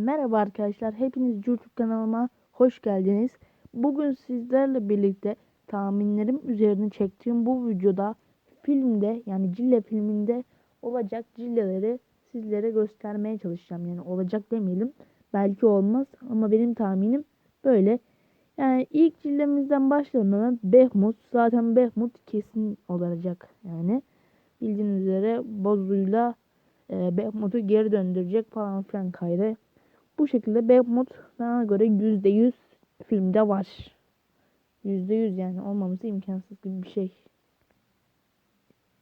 Merhaba arkadaşlar, hepiniz YouTube kanalıma hoş geldiniz. Bugün sizlerle birlikte tahminlerim üzerine çektiğim bu videoda filmde yani Cille filminde olacak cilleleri sizlere göstermeye çalışacağım. Yani olacak demeyelim, belki olmaz ama benim tahminim böyle. Yani ilk cillemizden başlayalım Behmut, zaten Behmut kesin olacak yani. Bildiğiniz üzere Bozu'yla e, Behmut'u geri döndürecek falan filan kaydı. Bu şekilde Behmut bana göre %100 filmde var. %100 yani olmaması imkansız gibi bir şey.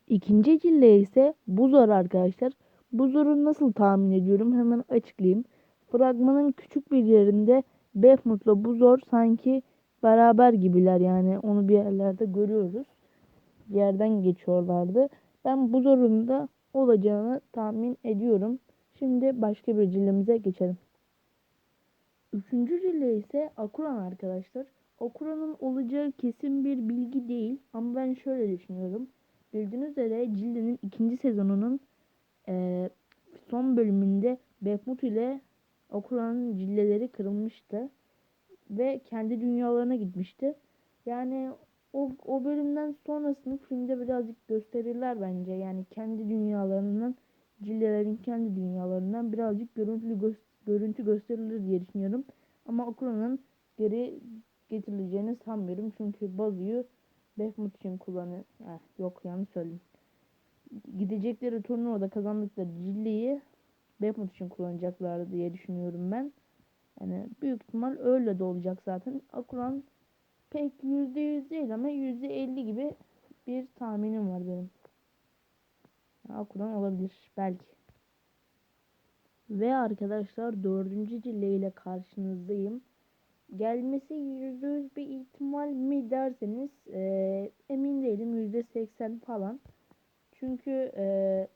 İkinci cille ise Buzor arkadaşlar. Buzor'u nasıl tahmin ediyorum hemen açıklayayım. Fragmanın küçük bir yerinde Behmut'la Buzor sanki beraber gibiler yani onu bir yerlerde görüyoruz. Bir yerden geçiyorlardı. Ben Buzor'un da olacağını tahmin ediyorum. Şimdi başka bir cillemize geçelim. Üçüncü cille ise Akuran arkadaşlar. Akuran'ın olacağı kesin bir bilgi değil ama ben şöyle düşünüyorum. Bildiğiniz üzere Cille'nin ikinci sezonunun e, son bölümünde Behmut ile Akuran'ın cilleleri kırılmıştı. Ve kendi dünyalarına gitmişti. Yani o, o bölümden sonrasını filmde birazcık gösterirler bence. Yani kendi dünyalarından, cillelerin kendi dünyalarından birazcık görüntülü gö görüntü gösterilir diye düşünüyorum. Ama Okura'nın geri getirileceğini sanmıyorum. Çünkü Bazu'yu Behmut için kullanıyor. Eh, yok yanlış söyledim. Gidecekleri turnuvada kazandıkları Cille'yi Behmut için kullanacaklar diye düşünüyorum ben. Yani büyük ihtimal öyle de olacak zaten. Akuran pek yüzde yüz değil ama yüzde elli gibi bir tahminim var benim. Akuran olabilir belki. Ve arkadaşlar dördüncü cille ile karşınızdayım. Gelmesi yüzde yüz bir ihtimal mi derseniz e, emin değilim yüzde seksen falan. Çünkü e,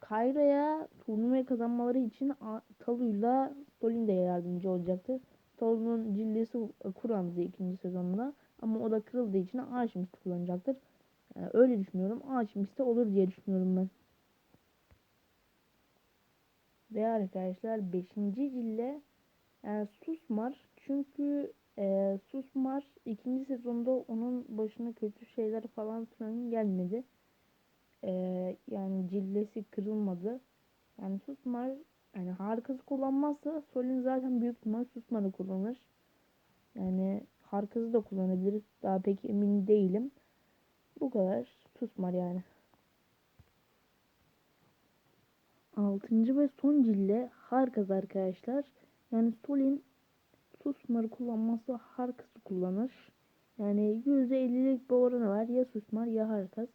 Kayra'ya turnuvayı kazanmaları için Talu'yla Solin de yardımcı olacaktı. Talu'nun cillesi Kur'an'dı ikinci sezonunda. Ama o da kırıldığı için Arşimist kullanacaktır. Yani öyle düşünüyorum. Arşimist de olur diye düşünüyorum ben. Ve arkadaşlar 5. cille yani Susmar. Çünkü e, Susmar ikinci sezonda onun başına kötü şeyler falan filan gelmedi. E, yani cillesi kırılmadı. Yani Susmar yani harikası kullanmazsa Solin zaten büyük ihtimal Susmar'ı kullanır. Yani harikası da kullanabilir. Daha pek emin değilim. Bu kadar Susmar yani. Altıncı ve son cille Harkaz arkadaşlar. Yani Solin Susmar'ı kullanmazsa Harkaz'ı kullanır. Yani %50'lik bir oranı var. Ya Susmar ya Harkaz.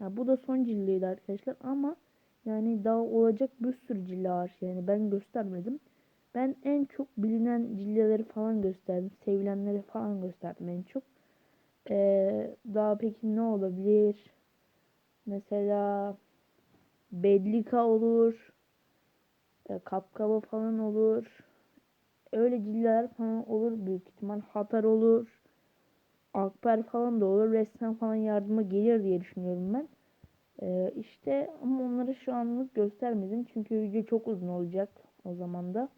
Ya bu da son cilleydi arkadaşlar ama yani daha olacak bir sürü cille var. Yani ben göstermedim. Ben en çok bilinen cilleleri falan gösterdim. Sevilenleri falan gösterdim en çok. Ee, daha peki ne olabilir? Mesela Bedlika olur. E, kapkaba falan olur. Öyle ciller falan olur büyük ihtimal. Hatar olur. Akber falan da olur. Resmen falan yardıma gelir diye düşünüyorum ben. Ee, işte ama onları şu anlık göstermedim. Çünkü video çok uzun olacak o zaman da.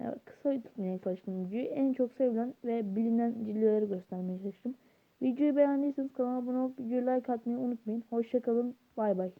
Ee, kısa tutmaya çalıştım videoyu. En çok sevilen ve bilinen cilveleri göstermeye çalıştım. Videoyu beğendiyseniz kanala abone olup videoyu like atmayı unutmayın. Hoşçakalın. Bay bay.